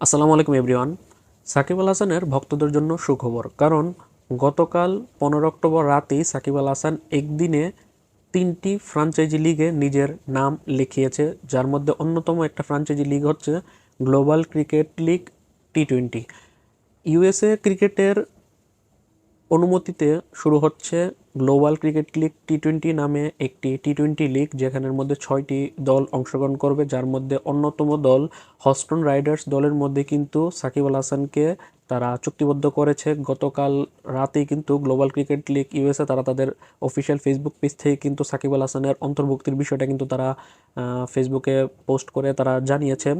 আসসালামু আলাইকুম, এভরিওয়ান। সাকিব আল হাসানের ভক্তদের জন্য সুখবর, কারণ গতকাল পনেরো অক্টোবর রাতেই সাকিব আল হাসান একদিনে তিনটি ফ্রাঞ্চাইজি লিগে নিজের নাম লিখিয়েছে, যার মধ্যে অন্যতম একটা ফ্রাঞ্চাইজি লিগ হচ্ছে global cricket league T twenty. USA ক্রিকেটের অনুমতিতে শুরু হচ্ছে global cricket league T twenty নামে একটি টি টোয়েন্টি লিগ যেখানের মধ্যে ছয়টি দল অংশগ্রহণ করবে, যার মধ্যে অন্যতম দল হস্টন রাইডার্স দলের মধ্যে কিন্তু সাকিব আল হাসানকে তারা চুক্তিবদ্ধ করেছে। গতকাল রাতেই কিন্তু গ্লোবাল ক্রিকেট লিগ ইউএসএ তারা তাদের অফিসিয়াল ফেসবুক পেজ থেকে কিন্তু সাকিব আল হাসানের অন্তর্ভুক্তির বিষয়টা কিন্তু তারা ফেসবুকে পোস্ট করে তারা জানিয়েছে।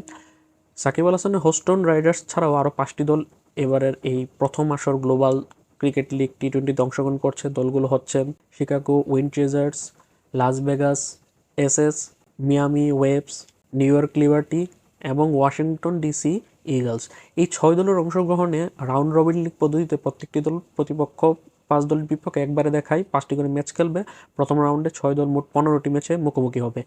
সাকিব আল হাসানের হোস্টন রাইডার্স ছাড়াও আরও পাঁচটি দল এবারের এই প্রথম আসর গ্লোবাল ক্রিকেট লিগ টি টোয়েন্টিতে অংশগ্রহণ করছে দলগুলো হচ্ছে Chicago Wind Treasures, Las Vegas, SS, Miami Waves New York Liberty এবং ওয়াশিংটন ডিসি ইগলস। এই ছয় দলের অংশগ্রহণে রাউন্ড রবিন লিগ পদ্ধতিতে প্রত্যেকটি দল প্রতিপক্ষ পাঁচ দলের বিপক্ষে একবারে দেখায়, পাঁচটি করে ম্যাচ খেলবে। প্রথম রাউন্ডে ছয় দল মোট পনেরোটি ম্যাচে মুখোমুখি হবে।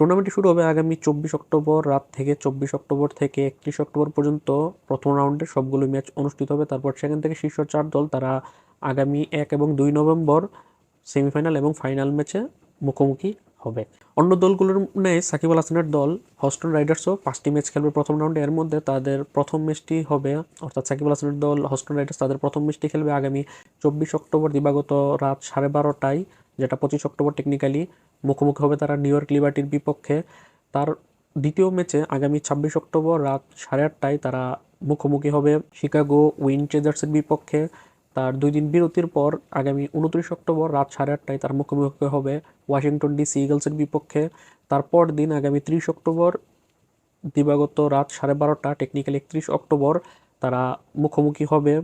টুর্নামেন্টটি শুরু হবে আগামী চব্বিশ অক্টোবর রাত থেকে চব্বিশ অক্টোবর থেকে একত্রিশ অক্টোবর পর্যন্ত। প্রথম রাউন্ডে সবগুলো ম্যাচ অনুষ্ঠিত হবে। তারপর সেখান থেকে শীর্ষ চার দল তারা আগামী এক এবং দুই নভেম্বর সেমিফাইনাল এবং ফাইনাল ম্যাচে মুখোমুখি হবে। অন্য দলগুলোর ন্যায় সাকিব আল হাসানের দল হস্টন রাইডার্সও পাঁচটি ম্যাচ খেলবে প্রথম রাউন্ডে এর মধ্যে তাদের প্রথম ম্যাচটি হবে, অর্থাৎ সাকিব আল হাসানের দল হস্টন রাইডার্স তাদের প্রথম ম্যাচটি খেলবে আগামী চব্বিশ অক্টোবর দিবাগত রাত সাড়ে বারোটায়, যেটা পঁচিশ অক্টোবর টেকনিক্যালি মুখোমুখি হবে তারা নিউ ইয়র্ক লিবার্টির বিপক্ষে। তার দ্বিতীয় ম্যাচে আগামী ছাব্বিশ অক্টোবর রাত সাড়ে আটটায় তারা মুখোমুখি হবে শিকাগো উইন ট্রেজার্সের বিপক্ষে। তার দুই দিন বিরতির পর আগামী উনত্রিশ অক্টোবর রাত সাড়ে আটটায় তার মুখোমুখি হবে ওয়াশিংটন ডিসি ইগলসের বিপক্ষে। তারপর দিন আগামী ত্রিশ অক্টোবর দিবাগত রাত সাড়ে বারোটা, টেকনিক্যাল একত্রিশ অক্টোবর তারা মুখোমুখি হবে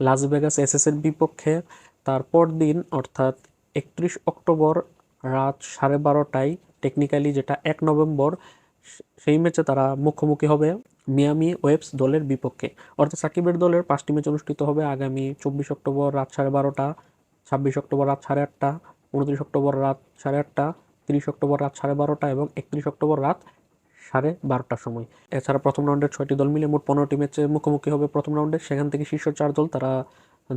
লাস ভেগাস এসএসের বিপক্ষে। তারপর দিন, অর্থাৎ একত্রিশ অক্টোবর রাত সাড়ে বারোটায় টেকনিক্যালি যেটা এক নভেম্বর, সেই ম্যাচে তারা মুখোমুখি হবে মিয়ামি ওয়েবস দলের বিপক্ষে। অর্থাৎ সাকিবের দলের পাঁচটি ম্যাচ অনুষ্ঠিত হবে আগামী চব্বিশ অক্টোবর রাত সাড়ে বারোটা, ছাব্বিশ অক্টোবর রাত সাড়ে আটটা, উনত্রিশ অক্টোবর রাত সাড়ে আটটা, তিরিশ অক্টোবর রাত সাড়ে বারোটা এবং একত্রিশ অক্টোবর রাত সাড়ে বারোটার সময়। এছাড়া প্রথম রাউন্ডের ছয়টি দল মিলে মোট পনেরোটি ম্যাচে মুখোমুখি হবে প্রথম রাউন্ডে সেখান থেকে শীর্ষ চার দল তারা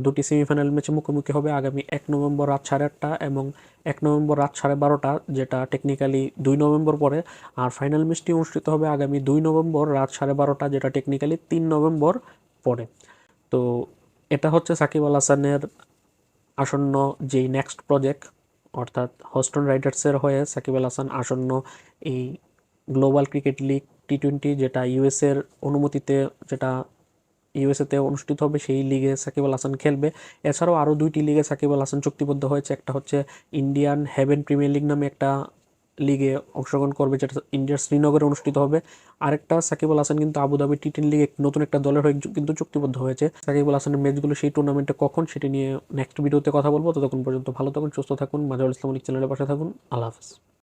দুটি সেমিফাইনাল ম্যাচে মুখোমুখি হবে আগামী এক নভেম্বর রাত সাড়ে আটটা এবং এক নভেম্বর রাত সাড়ে বারোটা, যেটা টেকনিক্যালি দুই নভেম্বর পরে। আর ফাইনাল ম্যাচটি অনুষ্ঠিত হবে আগামী দুই নভেম্বর রাত সাড়ে বারোটা, যেটা টেকনিক্যালি তিন নভেম্বর পরে। তো এটা হচ্ছে সাকিব আল হাসানের আসন্ন যেই নেক্সট প্রজেক্ট অর্থাৎ হস্টন রাইডার্সের হয়ে সাকিব আল হাসান আসন্ন এই global cricket league T twenty যেটা ইউএসের অনুমতিতে, যেটা ইউএসএতে অনুষ্ঠিত হবে, সেই লিগে সাকিব আল হাসান খেলবে। এছাড়াও আরও দুইটি লিগে সাকিব আল হাসান চুক্তিবদ্ধ হয়েছে। একটা হচ্ছে ইন্ডিয়ান হেভেন প্রিমিয়ার লিগ নামে একটা লিগে অংশগ্রহণ করবে, যেটা ইন্ডিয়ার শ্রীনগরে অনুষ্ঠিত হবে। আরেকটা সাকিব আল হাসান কিন্তু আবুধাবি টি টেন লিগে নতুন একটা দলের হয়ে কিন্তু চুক্তিবদ্ধ হয়েছে। সাকিব আল হাসানের ম্যাচগুলো সেই টুর্নামেন্টে কখন, সেটি নিয়ে নেক্সট ভিডিওতে কথা বলব। ততক্ষণ পর্যন্ত ভালো থাকুন, সুস্থ থাকুন। মাজাউল ইসলাম চ্যানেলের পাশে থাকুন। আল্লাহ হাফেজ।